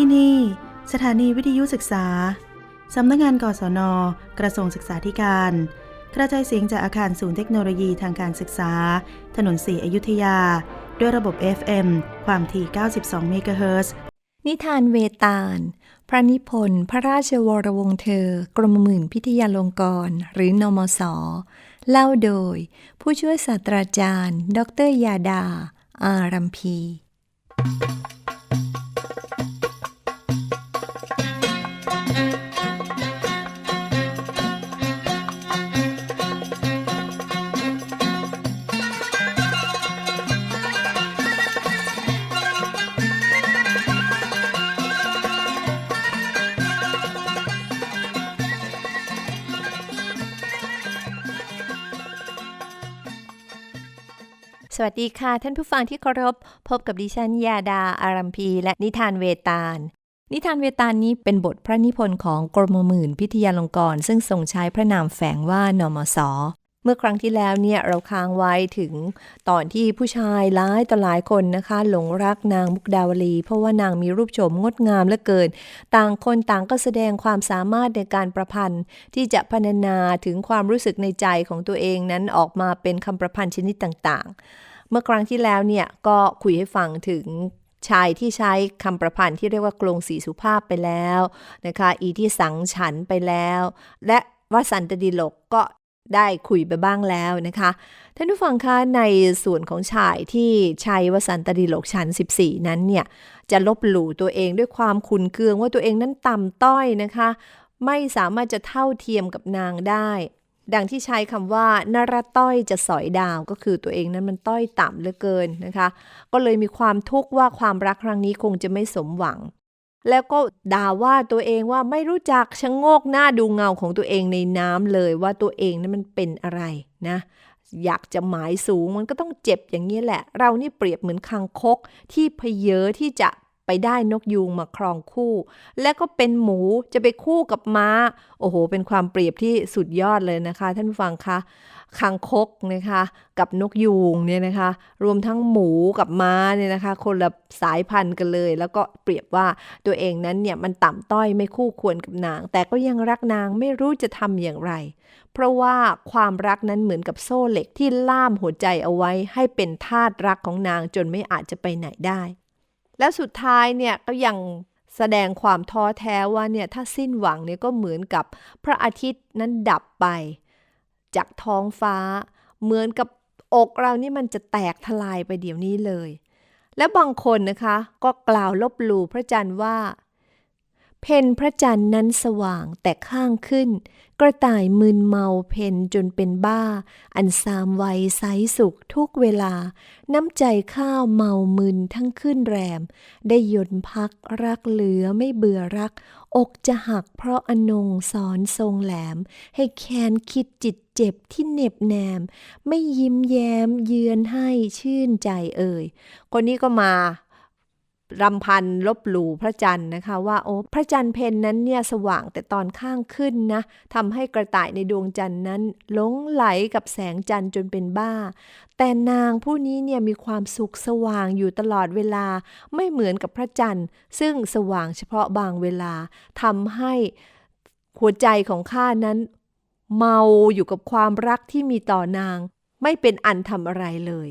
ที่นี่สถานีวิทยุศึกษา สำนักงงานกศน กระทรวงศึกษาธิการ กระจายเสียงจากอาคารศูนย์เทคโนโลยีทางการศึกษา ถนนสีอยุธยา ด้วยระบบ FM ความถี่ 92 เมกะเฮิรตซ์นิทานเวตาล พระนิพนธ์ พระราชวรวงศ์เธอ กรมหมื่นพิทยาลงกรณ์หรือนมสเล่าโดย ผู้ช่วยศาสตราจารย์ ดรยาดา อารัมพี วัสดีค่ะ ท่านผู้ฟังที่เคารพ พบกับดิฉันยาดาอารัมพี และนิทานเวตาล นิทานเวตาลนี้เป็นบทพระนิพนธ์ของกรมหมื่นพิทยาลงกร ซึ่งทรงใช้พระนามแฝงว่านมสเมื่อครั้งที่แล้วเนี่ยเราค้างไว้ถึงตอนที่ผู้ชายหลายต่อหลายคนนะคะ หลงรักนางมุกดาวลี เพราะว่านางมีรูปโฉมงดงามเหลือเกิน ต่างคนต่างก็แสดงความสามารถในการประพันธ์ ที่จะพรรณนาถึงความรู้สึกในใจของตัวเองนั้นออกมาเป็นคำประพันธ์ชนิดต่างๆ เมื่อครั้งที่แล้วเนี่ยก็คุยให้ฟังถึงชายที่ใช้คำประพันธ์ที่เรียกว่ากลงสีสุภาพไปแล้วนะคะอีที่สังฉันไปแล้ว และวสันตดิลกก็ได้คุยไปบ้างแล้วนะคะท่านผู้ฟังคะในส่วนของชายที่ใช้วสันตดิลกชั้น 14 นั้นเนี่ยจะลบหลู่ตัวเองด้วยความขุนเคืองว่าตัวเองนั้นต่ำต้อยนะคะ ไม่สามารถจะเท่าเทียมกับนางได้ ดังที่ใช้คำว่านรต้อยจะสอยดาวก็คือตัวเองนั้นมันต้อยต่ำเหลือเกินนะคะ ก็เลยมีความทุกข์ว่าความรักครั้งนี้คงจะไม่สมหวัง แล้วก็ด่าว่าตัวเองว่าไม่รู้จักชะโงกหน้าดูเงาของตัวเองในน้ำเลยว่าตัวเองนั้นมันเป็นอะไรนะ อยากจะหมายสูงมันก็ต้องเจ็บอย่างนี้แหละ เรานี่เปรียบเหมือนคางคกที่เพเยอที่จะ ไปได้นกยูงมาครองคู่ และก็เป็นหมูจะไปคู่กับม้า โอ้โห เป็นความเปรียบที่สุดยอดเลยนะคะ ท่านผู้ฟังคะคางคกนะคะกับนกยูงเนี่ยนะคะ รวมทั้งหมูกับม้าเนี่ยนะคะ คนละสายพันธุ์กันเลย แล้วก็เปรียบว่าตัวเองนั้นเนี่ยมันต่ำต้อยไม่คู่ควรกับนาง แต่ก็ยังรักนางไม่รู้จะทำอย่างไร เพราะว่าความรักนั้นเหมือนกับโซ่เหล็กที่ล่ามหัวใจเอาไว้ ให้เป็นทาสรักของนางจนไม่อาจจะไปไหนได้ และสุดท้ายเนี่ยก็ยังแสดงความท้อแท้ว่าเนี่ยถ้าสิ้นหวังเนี่ยก็เหมือนกับพระอาทิตย์นั้นดับไป จากท้องฟ้า เหมือนกับอกเรานี่มันจะแตกทลายไปเดี๋ยวนี้เลย และบางคนนะคะก็กล่าวลบหลู่พระจันทร์ว่า เพนพระจันทร์นั้นสว่างแต่ข้างขึ้น กระต่ายมึนเมาเพนจนเป็นบ้า อันสามวัยไซสุขทุกเวลา น้ำใจข้าวเมามึนทั้งขึ้นแรม ได้ยนพักรักเหลือไม่เบื่อรัก อกจะหักเพราะอนงสอนทรงแหลม ให้แคนคิดจิตเจ็บที่เหน็บแนม ไม่ยิ้มแย้มเยือนให้ชื่นใจเอ่ยคนนี้ก็มา รำพันลบหลู่พระจันทร์นะคะว่าโอ้พระจันทร์เพนนั้นเนี่ยสว่างแต่ตอนข้างขึ้นนะทำให้กระต่ายในดวงจันทร์นั้นหลงไหลกับแสงจันทร์จนเป็นบ้า แต่นางผู้นี้เนี่ยมีความสุขสว่างอยู่ตลอดเวลาไม่เหมือนกับพระจันทร์ ซึ่งสว่างเฉพาะบางเวลาทำให้หัวใจของข้านั้น เมาอยู่กับความรักที่มีต่อนาง ไม่เป็นอันทำอะไรเลย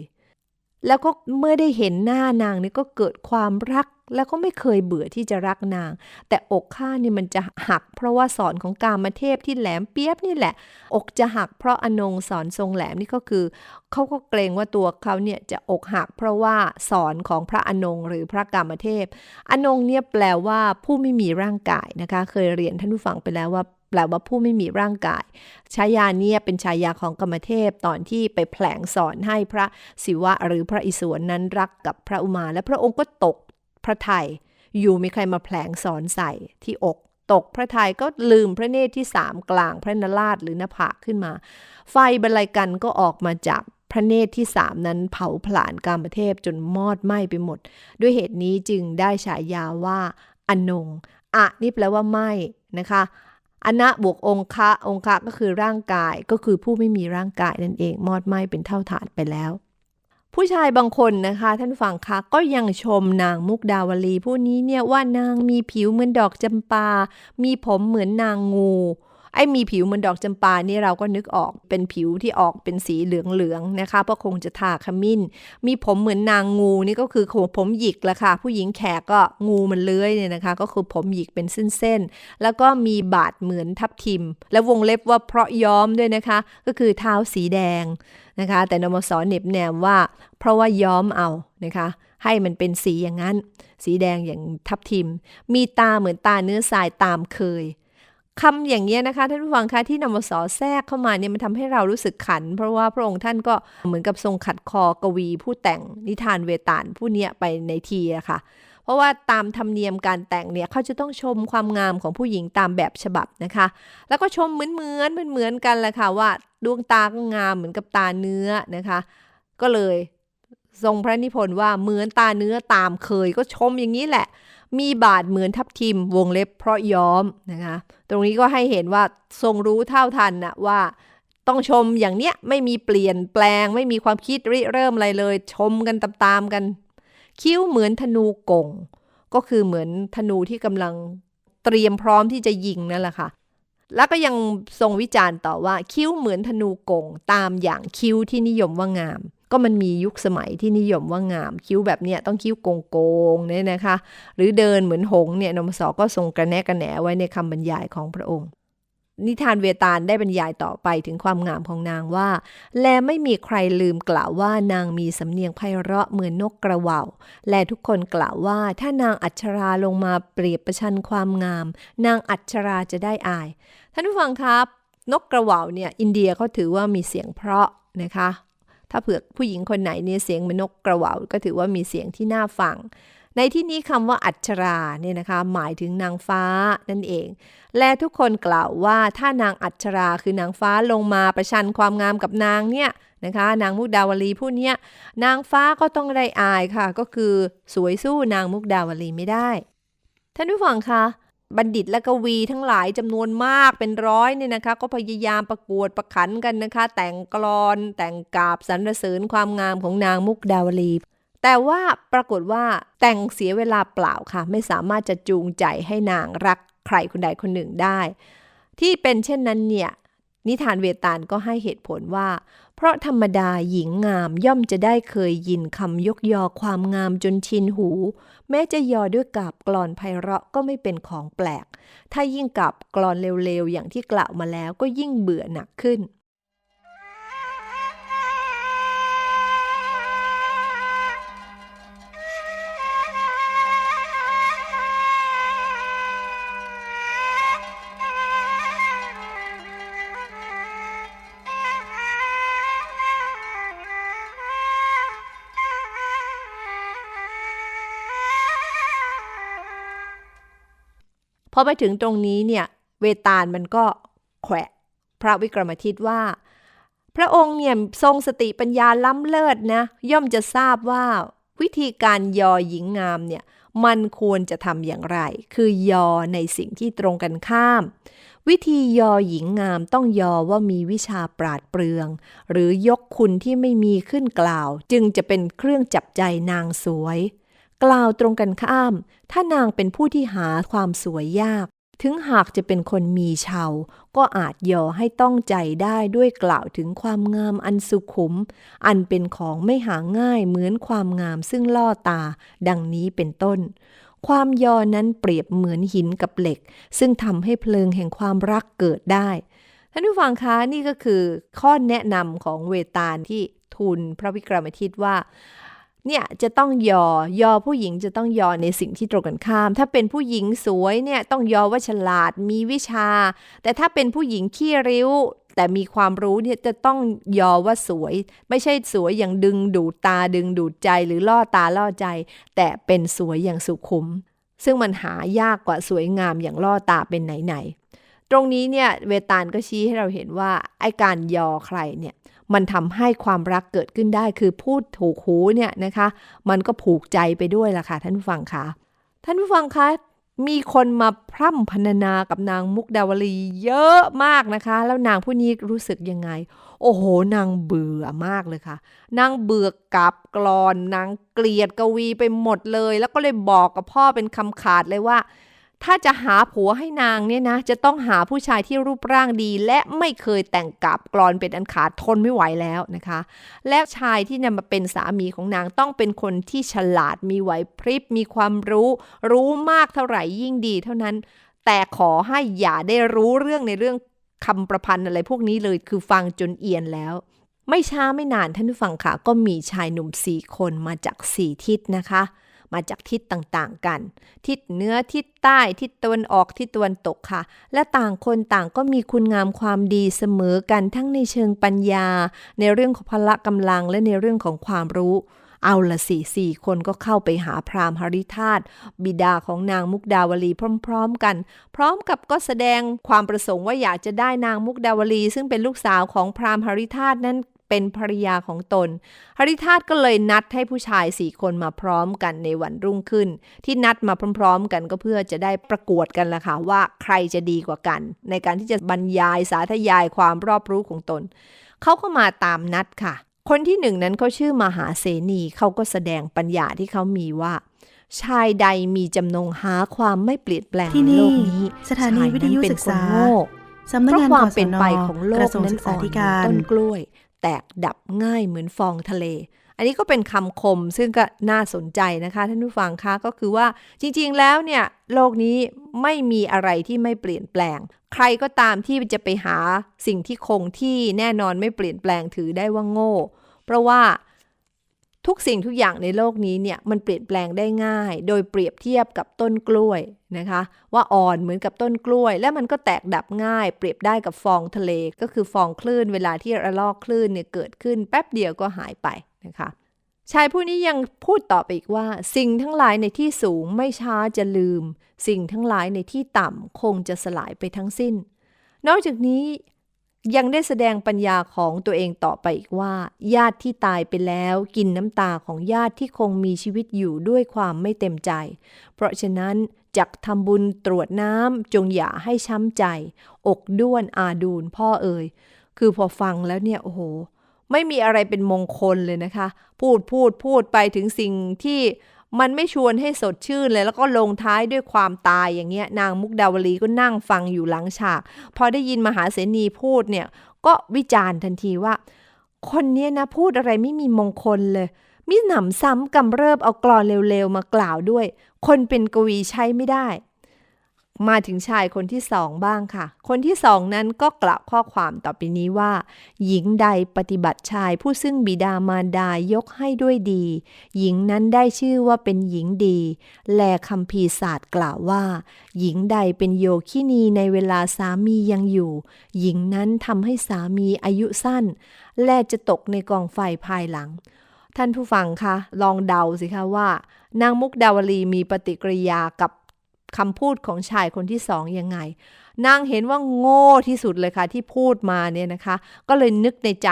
แล้วก็เมื่อได้เห็นหน้านางนี่ก็เกิดความรัก แล้วก็ไม่เคยเบื่อที่จะรักนาง แต่อกข้านี่มันจะหัก เพราะว่าสอนของกามเทพที่แหลมเปียบนี่แหละ อกจะหักเพราะอนงสอนทรงแหลมนี่ก็คือเขาก็เกรงว่าตัวเขาเนี่ยจะอกหัก เพราะว่าสอนของพระอนงหรือพระกามเทพ อนงเนี่ยแปลว่าผู้ไม่มีร่างกายนะคะ เคยเรียนท่านผู้ฟังไปแล้วว่า แปลว่าผู้ไม่มีร่างกายฉายาเนี่ยเป็นฉายาของกรรมเทพตอนที่ไปแผลงสอนให้พระศิวะหรือพระอิศวรนั้นรักกับพระอุมา และพระองค์ก็ตกพระไทยอยู่มีใครมาแผลงสอนใส่ที่อกตกพระทัยก็ลืมพระเนตรที่สามกลางพระนราชหรือหน้าผากขึ้นมา ไฟบรรลัยกันก็ออกมาจากพระเนตรที่สามนั้นเผาผลาญกามเทพจนมอดไหม้ไปหมด ด้วยเหตุนี้จึงได้ฉายาว่าอนงอะนี่แปลว่าไหม้นะคะ อนะบวกองคะองคะก็คือร่างกายก็คือผู้ไม่มีร่างกายนั่นเอง มอดไหม้เป็นเท่าฐานไปแล้ว ผู้ชายบางคนนะคะ ท่านฟังคะก็ยังชมนางมุกดาวลีผู้นี้เนี่ยว่านางมีผิวเหมือนดอกจำปา มีผมเหมือนนางงู ไอ้มีผิวเหมือนดอกจำปานี่เราก็นึกออกเป็นผิวที่ออกเป็นสีเหลืองๆนะคะเพราะคงจะทาขมิ้น มีผมเหมือนนางงูนี่ก็คือผมหยิกละค่ะ ผู้หญิงแขกก็งูมันเลื้อยเนี่ยนะคะ ก็คือผมหยิกเป็นเส้นๆแล้วก็มีบาดเหมือนทับทิม และวงเล็บว่าเพราะย้อมด้วยนะคะ ก็คือเท้าสีแดงนะคะ แต่นมสอเน็บแนมว่า เพราะว่าย้อมเอานะคะให้มันเป็นสีอย่างนั้น สีแดงอย่างทับทิม มีตาเหมือนตาเนื้อทรายตามเคย คำอย่างเงี้ยนะคะท่านผู้ฟังคะที่นมสแทรกเข้ามาเนี่ยมันทำให้เรารู้สึกขัน เพราะว่าพระองค์ท่านก็เหมือนกับทรงขัดคอกวีผู้แต่งนิทานเวตาลผู้เนี้ยไปในทีอะค่ะ เพราะว่าตามธรรมเนียมการแต่งเนี่ยเขาจะต้องชมความงามของผู้หญิงตามแบบฉบับนะคะ แล้วก็ชมเหมือนเหมือนเหมือนเหมือนกันแหละค่ะว่าดวงตาก็งามเหมือนกับตาเนื้อนะคะ ก็เลยทรงพระนิพนธ์ว่าเหมือนตาเนื้อตามเคยก็ชมอย่างนี้แหละ มีบาดเหมือนทับทิมวงเล็บเพราะย้อมนะคะ ตรงนี้ก็ให้เห็นว่าทรงรู้เท่าทันนะว่าต้องชมอย่างเนี้ยไม่มีเปลี่ยนแปลง ไม่มีความคิดริเริ่มอะไรเลย ชมกันตามๆกัน คิ้วเหมือนธนูกงก็คือเหมือนธนูที่กำลังเตรียมพร้อมที่จะยิงนั่นแหละค่ะ แล้วก็ยังทรงวิจารณ์ต่อว่าคิ้วเหมือนธนูกงตามอย่างคิ้วที่นิยมว่างาม ก็มันมียุคสมัยที่นิยมว่างามคิ้วแบบเนี้ยต้องคิ้วโกงๆเนี่ยนะคะ หรือเดินเหมือนหงเนี่ยนมสอก็ทรงกระแนะกระแหนไว้ในคำบรรยายของพระองค์ นิทานเวตาลได้บรรยายต่อไปถึงความงามของนางว่า และไม่มีใครลืมกล่าวว่านางมีสำเนียงไพเราะเหมือนนกกระว่าและทุกคนกล่าวว่าถ้านางอัชราลงมาเปรียบประชันความงาม นางอัชราจะได้อาย ท่านผู้ฟังครับ นกกระว่าเนี่ยอินเดียเขาถือว่ามีเสียงเพราะนะคะ ถ้าเผื่อผู้หญิงคนไหนเนี่ยเสียงเหมือนนกกระหว่าก็ถือว่ามีเสียงที่น่าฟัง ในที่นี้คำว่าอัชราเนี่ยนะคะหมายถึงนางฟ้านั่นเอง และทุกคนกล่าวว่าถ้านางอัชราคือนางฟ้าลงมาประชันความงามกับนางเนี่ยนะคะนางมุกดาวลีผู้นี้นางฟ้าก็ต้องได้อายค่ะ ก็คือสวยสู้นางมุกดาวลีไม่ได้ ท่านผู้ฟังคะ บัณฑิตและกวีทั้งหลายจำนวนมากเป็นร้อยเนี่ยนะคะ ก็พยายามประกวดประขันกันนะคะ แต่งกลอน แต่งกาบสรรเสริญความงามของนางมุกดาวลี แต่ว่าปรากฏว่าแต่งเสียเวลาเปล่าค่ะ ไม่สามารถจะจูงใจให้นางรักใครคนใดคนหนึ่งได้ ที่เป็นเช่นนั้นเนี่ย นิทานเวตาลก็ให้เหตุผลว่า เพราะธรรมดาหญิงงามย่อมจะได้เคยยินคำยกยอความงามจนชินหู แม้จะยอด้วยกาบกรอนไพเราะก็ไม่เป็นของแปลก ถ้ายิ่งกาบกรอนเร็วๆ อย่างที่กล่าวมาแล้วก็ยิ่งเบื่อหนักขึ้น พอไปถึงตรงนี้เนี่ยเวตาลมันก็แขวะพระวิกรมทิตว่า พระองค์เนี่ยทรงสติปัญญาล้ำเลิศนะย่อมจะทราบว่าวิธีการยอหญิงงามเนี่ยมันควรจะทำอย่างไร คือยอในสิ่งที่ตรงกันข้าม วิธียอหญิงงามต้องยอว่ามีวิชาปราดเปรื่อง หรือยกคุณที่ไม่มีขึ้นกล่าว จึงจะเป็นเครื่องจับใจนางสวย กล่าวตรงกันข้าม ถ้านางเป็นผู้ที่หาความสวยยาก ถึงหากจะเป็นคนมีเชาวก็อาจย่อให้ต้องใจได้ด้วยกล่าวถึงความงามอันสุขุม อันเป็นของไม่หาง่ายเหมือนความงามซึ่งล่อตา ดังนี้เป็นต้นความยอนั้นเปรียบเหมือนหินกับเหล็ก ซึ่งทำให้เพลิงแห่งความรักเกิดได้ ท่านผู้ฟังคะนี่ก็คือข้อแนะนำของเวตาลที่ทูลพระวิกรมทิตว่า เนี่ยจะต้องยอยอผู้หญิงจะต้องยอในสิ่งที่ตรงกันข้าม ถ้าเป็นผู้หญิงสวยเนี่ยต้องยอว่าฉลาดมีวิชา แต่ถ้าเป็นผู้หญิงขี้ริ้ว แต่มีความรู้เนี่ยจะต้องยอว่าสวย ไม่ใช่สวยอย่างดึงดูดตาดึงดูดใจหรือล่อตาล่อใจ แต่เป็นสวยอย่างสุขุม ซึ่งมันหายากกว่าสวยงามอย่างล่อตาเป็นไหนๆตรงนี้เนี่ยเวตาลก็ชี้ให้เราเห็นว่าไอการยอใครเนี่ย มันทำให้ความรักเกิดขึ้นได้คือพูดถูกหูเนี่ยนะคะ มันก็ผูกใจไปด้วยล่ะค่ะท่านผู้ฟังคะท่านผู้ฟังคะมีคนมาพร่ำพรรณนากับนางมุกดาวลีเยอะมากนะคะ แล้วนางผู้นี้รู้สึกยังไง โอ้โห นางเบื่อมากเลยค่ะ นางเบื่อกับกรอน นางเกลียดกวีไปหมดเลย แล้วก็เลยบอกกับพ่อเป็นคำขาดเลยว่า ถ้าจะหาผัวให้นางเนี่ยนะ จะต้องหาผู้ชายที่รูปร่างดี และไม่เคยแต่งกับกรอนเป็นอันขาดทนไม่ไหวแล้วนะคะ และชายที่นำมาเป็นสามีของนางต้องเป็นคนที่ฉลาดมีไหวพริบ มีความรู้ รู้มากเท่าไหร่ยิ่งดีเท่านั้น แต่ขอให้อย่าได้รู้เรื่องในเรื่องคำประพันธ์อะไรพวกนี้เลยคือฟังจนเอียนแล้วไม่ช้าไม่นานท่านผู้ฟังค่ะ ก็มีชายหนุ่มสี่คนมาจากสี่ทิศนะคะ มาจากทิศต่างๆกัน ทิศเหนือทิศใต้ทิศตะวันออกทิศตะวันตกค่ะ และต่างคนต่างก็มีคุณงามความดีเสมอกันทั้งในเชิงปัญญา ในเรื่องของพละกำลังและในเรื่องของความรู้เอาละสี่สี่คนก็เข้าไปหาพราหมณ์หริธาตบิดาของนางมุกดาวลีพร้อมๆกัน พร้อมกับก็แสดงความประสงค์ว่าอยากจะได้นางมุกดาวลี ซึ่งเป็นลูกสาวของพราหมณ์หริธาตนั้น เป็นภรรยาของตน หริธาตก็เลยนัดให้ผู้ชายสี่คนมาพร้อมกันในวันรุ่งขึ้น ที่นัดมาพร้อม ๆ กันก็เพื่อจะได้ประกวดกันละค่ะว่าใครจะดีกว่ากัน ในการที่จะบรรยายสาธยายความรอบรู้ของตน เขาก็มาตามนัดค่ะ คนที่หนึ่งนั้นเขาชื่อมหาเสนีเขาก็แสดงปัญญาที่เขามีว่าชายใดมีจำนงหาความไม่เปลี่ยนแปลงที่ในนี่โลกนี้ สถานีวิทยุศึกษาชยนั้นเป็นคนโง่สำนักเพราะงานความกศเป็นนไปของโลกกระทรวงนั้ศึนกอ่ษาอนธิเหมืกาอนรต้นกล้วย แตกดับง่ายเหมือนฟองทะเล อันนี้ก็เป็นคำคมซึ่งก็น่าสนใจนะคะท่านผู้ฟังคะก็คือว่าจริงๆแล้วเนี่ยโลกนี้ไม่มีอะไรที่ไม่เปลี่ยนแปลง ใครก็ตามที่จะไปหาสิ่งที่คงที่แน่นอนไม่เปลี่ยนแปลงถือได้ว่าโง่ เพราะว่า ทุกสิ่งทุกอย่างในโลกนี้เนี่ยมันเปลี่ยนแปลงได้ง่าย โดยเปรียบเทียบกับต้นกล้วยนะคะ ว่าอ่อนเหมือนกับต้นกล้วย และมันก็แตกดับง่าย เปรียบได้กับฟองทะเลก็คือฟองคลื่น เวลาที่ระลอกคลื่นเนี่ยเกิดขึ้นแป๊บเดียวก็หายไปนะคะชายผู้นี้ยังพูดต่อไปอีกว่า สิ่งทั้งหลายในที่สูงไม่ช้าจะลืม สิ่งทั้งหลายในที่ต่ำคงจะสลายไปทั้งสิ้น นอกจากนี้ ยังได้แสดงปัญญาของตัวเองต่อไปอีกว่า ญาติที่ตายไปแล้วกินน้ำตาของญาติที่คงมีชีวิตอยู่ด้วยความไม่เต็มใจ เพราะฉะนั้นจักทำบุญตรวจน้ำจงอย่าให้ช้ำใจ อกด้วนอาดูนพ่อเอ่ยคือพอฟังแล้วเนี่ยโอ้โห ไม่มีอะไรเป็นมงคลเลยนะคะ พูดพูดพูดไปถึงสิ่งที่ มันไม่ชวนให้สดชื่นเลย แล้วก็ลงท้ายด้วยความตายอย่างเงี้ยนางมุกดาวลีก็นั่งฟังอยู่หลังฉาก พอได้ยินมหาเสนีพูดเนี่ยก็วิจารณ์ทันทีว่า คนเนี้ยนะพูดอะไรไม่มีมงคลเลยมิหนำซ้ำกำเริบเอากรอนเร็วๆมากล่าวด้วย คนเป็นกวีใช้ไม่ได้ มาถึงชายคนที่สองบ้างค่ะ คนที่สองนั้นก็กล่าวข้อความต่อไปนี้ว่า หญิงใดปฏิบัติชายผู้ซึ่งบิดามารดายกให้ด้วยดี หญิงนั้นได้ชื่อว่าเป็นหญิงดี แลคำพีศาสตร์กล่าวว่า หญิงใดเป็นโยคินีในเวลาสามียังอยู่ หญิงนั้นทำให้สามีอายุสั้น และจะตกในกองไฟภายหลัง ท่านผู้ฟังคะลองเดาสิคะว่า นางมุกดาวลีมีปฏิกิริยากับ คำพูดของชายคนที่สองยังไง นางเห็นว่าโง่ที่สุดเลยค่ะที่พูดมาเนี่ยนะคะ ก็เลยนึกในใจ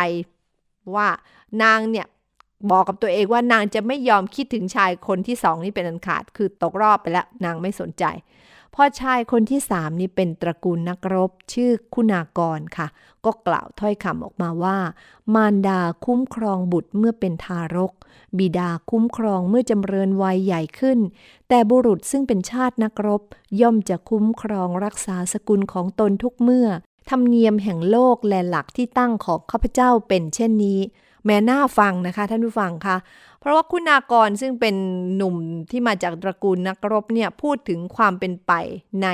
ว่านางเนี่ย บอกกับตัวเองว่านางจะไม่ยอมคิดถึงชายคนที่สองนี่เป็นอันขาด คือตกรอบไปแล้วนางไม่สนใจพอชายคนที่สามนี่เป็นตระกูลนักรบ ชื่อคุณากรค่ะ ก็กล่าวถ้อยคำออกมาว่า มารดาคุ้มครองบุตรเมื่อเป็นทารก บิดาคุ้มครองเมื่อจำเริญวัยใหญ่ขึ้น แต่บุรุษซึ่งเป็นชาตินักรบ ย่อมจะคุ้มครองรักษาสกุลของตนทุกเมื่อธรรมเนียมแห่งโลกและหลักที่ตั้งของข้าพเจ้าเป็นเช่นนี้ แม้น่าฟังนะคะ ท่านผู้ฟังคะเพราะว่าคุณากรซึ่งเป็นหนุ่มที่มาจากตระกูลนักรบเนี่ยพูดถึงความเป็นไปใน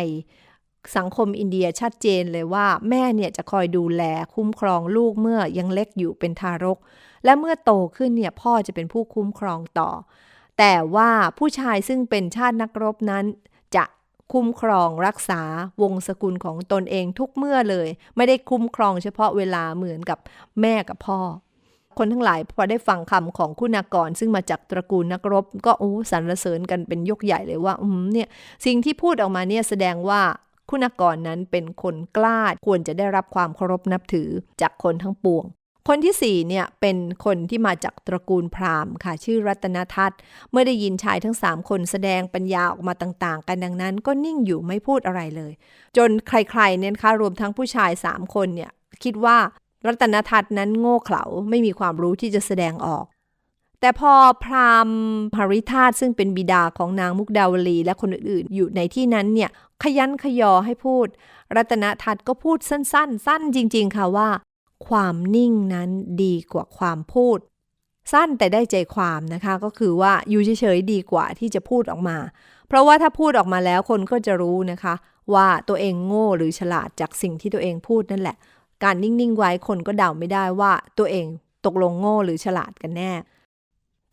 สังคมอินเดียชัดเจนเลยว่าแม่เนี่ยจะคอยดูแลคุ้มครองลูกเมื่อยังเล็กอยู่เป็นทารก และเมื่อโตขึ้นเนี่ยพ่อจะเป็นผู้คุ้มครองต่อ แต่ว่าผู้ชายซึ่งเป็นชาตินักรบนั้น จะคุ้มครองรักษาวงศกุลของตนเองทุกเมื่อเลย ไม่ได้คุ้มครองเฉพาะเวลาเหมือนกับแม่กับพ่อ คนทั้งหลายพอได้ฟังคำของคุณากร ซึ่งมาจากตระกูลนักรบ ก็โอ้สรรเสริญกันเป็นยกใหญ่เลยว่าอืมเนี่ยสิ่งที่พูดออกมาเนี่ยแสดงว่าคุณากรนั้นเป็นคนกล้าควรจะได้รับความเคารพนับถือจากคนทั้งปวง คนที่สี่เนี่ยเป็นคนที่มาจากตระกูลพราหมณ์ค่ะ ชื่อรัตนทัศน์เมื่อได้ยินชายทั้งสามคนแสดงปัญญาออกมาต่างๆ กันดังนั้น ก็นิ่งอยู่ไม่พูดอะไรเลย จนใครๆเนี่ยนะคะรวมทั้งผู้ชายสามคนเนี่ยคิดว่า รัตนทัศน์นั้นโง่เขลาไม่มีความรู้ที่จะแสดงออก แต่พอพราหมณ์หริธาตซึ่งเป็นบิดาของนางมุกดาวลีและคนอื่นๆ อยู่ในที่นั้นเนี่ยขยันขยอให้พูด รัตนทัศน์ก็พูดสั้น ๆ สั้นจริง ๆ ค่ะว่า ความนิ่งนั้นดีกว่าความพูด สั้นแต่ได้ใจความนะคะ ก็คือว่าอยู่เฉยๆดีกว่าที่จะพูดออกมา เพราะว่าถ้าพูดออกมาแล้วคนก็จะรู้นะคะ ว่าตัวเองโง่หรือฉลาดจากสิ่งที่ตัวเองพูดนั่นแหละ การนิ่งๆไว้คนก็เดาไม่ได้ว่าตัวเองตกลงโง่หรือฉลาดกันแน่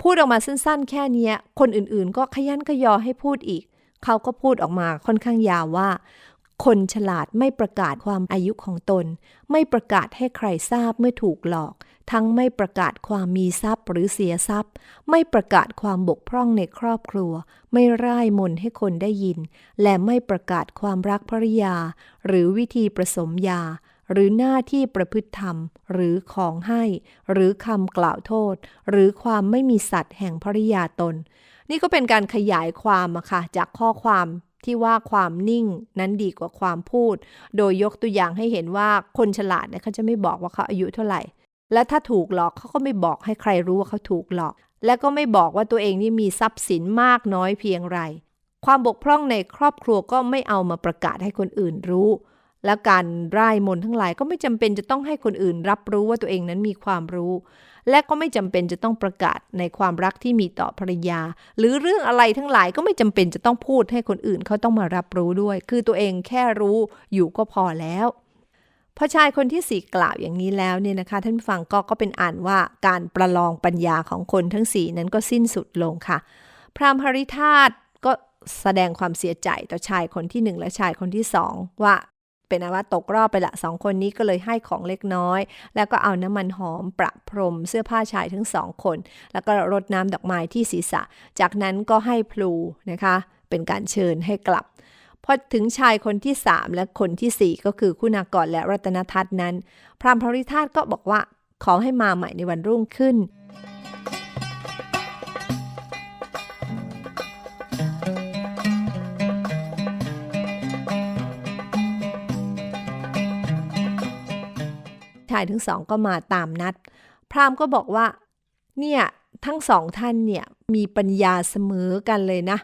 พูดออกมาสั้นๆ แค่นี้คนอื่นๆ ก็ขยันขยอให้พูดอีก เขาก็พูดออกมาค่อนข้างยาวว่า คนฉลาดไม่ประกาศความอายุของตน ไม่ประกาศให้ใครทราบเมื่อถูกหลอก ทั้งไม่ประกาศความมีทรัพย์หรือเสียทรัพย์ ไม่ประกาศความบกพร่องในครอบครัว ไม่ร่ายมนให้คนได้ยิน และไม่ประกาศความรักภริยา หรือวิธีผสมยา หรือหน้าที่ประพฤติธรรม หรือของให้ หรือคำกล่าวโทษ หรือความไม่มีสัตว์แห่งภริยาตน นี่ก็เป็นการขยายความอะค่ะจากข้อความที่ว่าความนิ่งนั้นดีกว่าความพูด โดยยกตัวอย่างให้เห็นว่าคนฉลาดเนี่ยเขาจะไม่บอกว่าเขาอายุเท่าไหร่ และถ้าถูกหลอกเขาก็ไม่บอกให้ใครรู้ว่าเขาถูกหลอก และก็ไม่บอกว่าตัวเองนี่มีทรัพย์สินมากน้อยเพียงไร ความบกพร่องในครอบครัวก็ไม่เอามาประกาศให้คนอื่นรู้ และการร่ายมนทั้งหลายก็ไม่จำเป็นจะต้องให้คนอื่น รับรู้ว่าตัวเองนั้นมีความรู้ และก็ไม่จำเป็นจะต้องประกาศในความรักที่มีต่อภรรยา หรือเรื่องอะไรทั้งหลายก็ไม่จำเป็นจะต้องพูดให้คนอื่นเขาต้องมารับรู้ด้วย คือตัวเองแค่รู้อยู่ก็พอแล้วพอชายคนที่สี่กล่าวอย่างนี้แล้วเนี่ยนะคะ ท่านผู้ฟังก็ก็เป็นอ่านว่าการประลองปัญญาของคนทั้งสี่นั้นก็สิ้นสุดลงค่ะ พราหมณ์หริธาตก็แสดงความเสียใจต่อชายคนที่หนึ่งและชายคนที่สองว่า เป็นอันว่าตกรอบไปละสองคนนี้ก็เลยให้ของเล็กน้อย แล้วก็เอาน้ำมันหอมประพรมเสื้อผ้าชายทั้งสองคน แล้วก็รดน้ำดอกไม้ที่ศีรษะ จากนั้นก็ให้พลูนะคะ เป็นการเชิญให้กลับพอถึงชายคนที่3และคนที่4ก็คือคุณากรและรัตนทัศน์นั้น พรามพริธาตก็บอกว่าขอให้มาใหม่ในวันรุ่งขึ้น ชายทั้งสองก็มาตามนัด พราหมณ์ก็บอกว่า เนี่ย ทั้งสองท่านเนี่ยมีปัญญาเสมอกันเลยนะ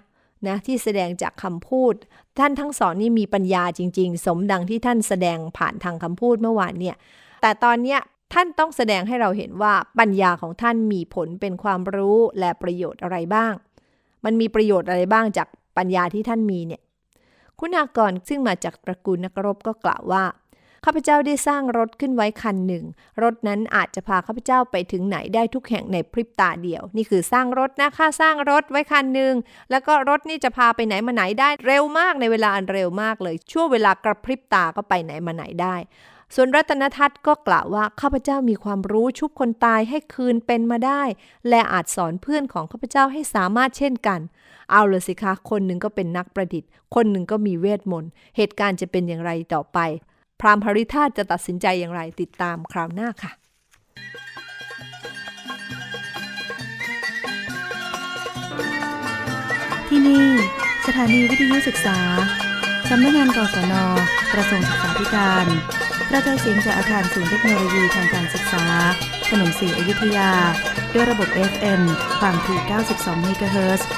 นะที่แสดงจากคำพูด ท่านทั้งสองนี่มีปัญญาจริง ๆ สมดังที่ท่านแสดงผ่านทางคำพูดเมื่อวานเนี่ย แต่ตอนเนี้ยท่านต้องแสดงให้เราเห็นว่าปัญญาของท่านมีผลเป็นความรู้และประโยชน์อะไรบ้าง มันมีประโยชน์อะไรบ้างจากปัญญาที่ท่านมีเนี่ย คุณากรซึ่งมาจากตระกูลนักรบก็กล่าวว่า ข้าพเจ้าได้สร้างรถขึ้นไว้คันหนึ่ง รถนั้นอาจจะพาข้าพเจ้าไปถึงไหนได้ทุกแห่งในพริบตาเดียว นี่คือสร้างรถนะคะสร้างรถไว้คันหนึ่ง แล้วก็รถนี่จะพาไปไหนมาไหนได้เร็วมากในเวลาอันเร็วมากเลย ชั่วเวลากระพริบตาก็ไปไหนมาไหนได้ส่วนรัตนทัศน์ก็กล่าวว่าข้าพเจ้ามีความรู้ชุบคนตายให้คืนเป็นมาได้ และอาจสอนเพื่อนของข้าพเจ้าให้สามารถเช่นกัน เอาเลยสิคะคนหนึ่งก็เป็นนักประดิษฐ์ คนหนึ่งก็มีเวทมนต์เหตุการณ์จะเป็นอย่างไรต่อไป พราหมณ์หริธาตจะตัดสินใจอย่างไรติดตามคราวหน้าค่ะที่นี่ สถานีวิทยุศึกษา สำนักงานกศน กระทรวงศึกษาธิการกระจายเสียงจากอาคารศูนย์เทคโนโลยีทางการศึกษา ถนนสีอยุธยา ด้วยระบบ FM ความถี่ 92 เมกะเฮิรตซ์